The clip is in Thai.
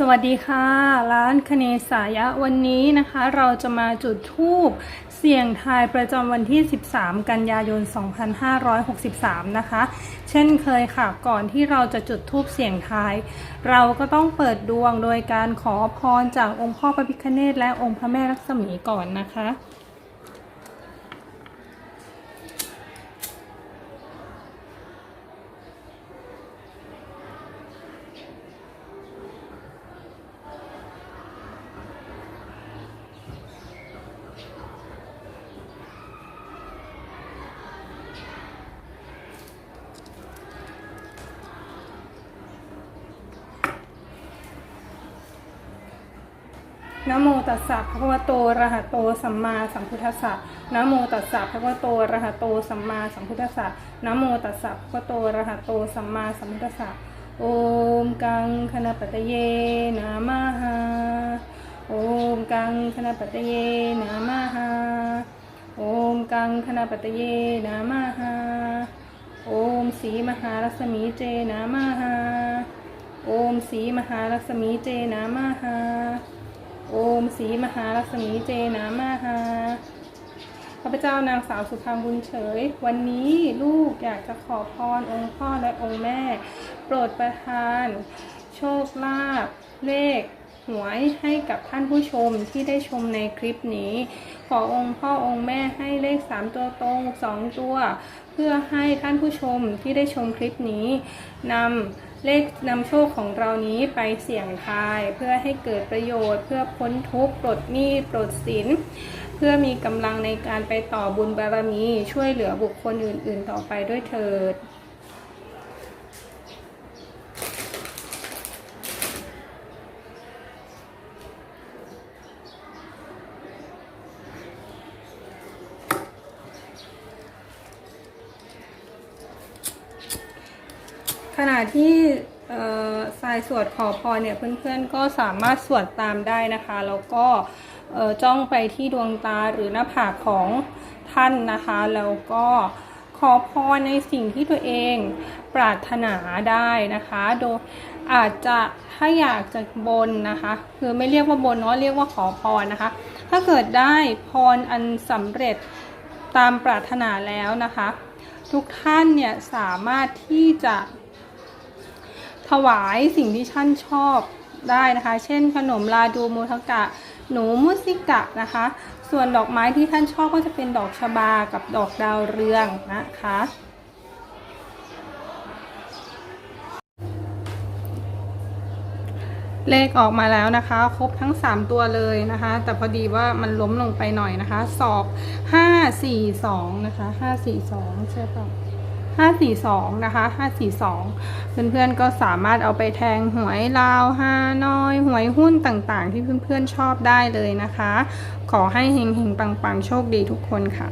สวัสดีค่ะ ร้านคเนสายะวันนี้นะคะ เราจะมาจุดทูบเสี่ยงทายประจำวันที่ 13 กันยายน 2563 นะคะ เช่นเคยค่ะ ก่อนที่เราจะจุดทูบเสี่ยงทาย เราก็ต้องเปิดดวงโดยการขอพรจากองค์พ่อพระพิฆเนศและองค์พระแม่ลักษมีก่อนนะคะ นะโมตัสสะภะคะวะโตระหะโตสัมมาสัมพุทธัสสะนะโมตัสสะภะคะวะโตระหะโตสัมมาสัมพุทธัสสะนะโมตัสสะภะคะวะโตระหะโตสัมมาสัมพุทธัสสะโอมกังคณปตเยนะมะหาโอมกังคณปตเยนะมะหาโอมกังคณปตเยนะมะหาโอมสีมหารัศมีเจนะมะหาโอมสีมหารัศมีเจนะมะหา โอมสีมหาลักษมีเจนามาฮาข้าพเจ้านางสาวสุภาพบุญเฉย วันนี้ลูกอยากจะขอพรองค์พ่อและองค์แม่ โปรดประทาน โชคลาภเลขหวยให้กับท่านผู้ชมที่ได้ชมในคลิปนี้ ขอองค์พ่อองค์แม่ให้เลข 3 ตัวตรง 2 ตัว เพื่อให้ท่านผู้ชมที่ได้ชมคลิปนี้นำ เลขนำโชคของเรานี้ไปเสี่ยงทาย เพื่อให้เกิดประโยชน์ เพื่อพ้นทุกข์ปลดหนี้ปลดสิน เพื่อมีกำลังในการไปต่อบุญบารมี ช่วยเหลือบุคคลอื่น ๆ ต่อไปด้วยเถิด ขณะที่เอ่อสายสวดขอพรเนี่ยเพื่อนๆก็สามารถสวดตามได้นะคะ แล้วก็จ้องไปที่ดวงตาหรือหน้าผากของท่านนะคะ แล้วก็ขอพรในสิ่งที่ตัวเองปรารถนาได้นะคะ โดยอาจจะถ้าอยากจะบนนะคะ คือไม่เรียกว่าบนเนาะเรียกว่าขอพรนะคะ ถ้าเกิดได้พรอันสำเร็จตามปรารถนาแล้วนะคะ ทุกท่านเนี่ยสามารถที่จะ ถวายสิ่งที่ท่านชอบได้นะคะ เช่น ขนมลาดูมูทกะ หนูมุสิกะนะคะ ส่วนดอกไม้ที่ท่านชอบก็จะเป็นดอกชบากับดอกดาวเรืองนะคะเลขออกมาแล้วนะคะ ครบทั้ง 3 ตัวเลยนะคะ แต่พอดีว่ามันล้มลงไปหน่อยนะคะ สอบ 5 4 2 นะคะ 5 4 2 ใช่ปะ 542 นะคะ 542 เพื่อนๆก็สามารถเอาไปแทงหวยลาวฮานอยหวยหุ้นต่างๆ ที่เพื่อนๆชอบได้เลยนะคะ ขอให้เฮงๆ ปังๆ โชคดีทุกคนค่ะ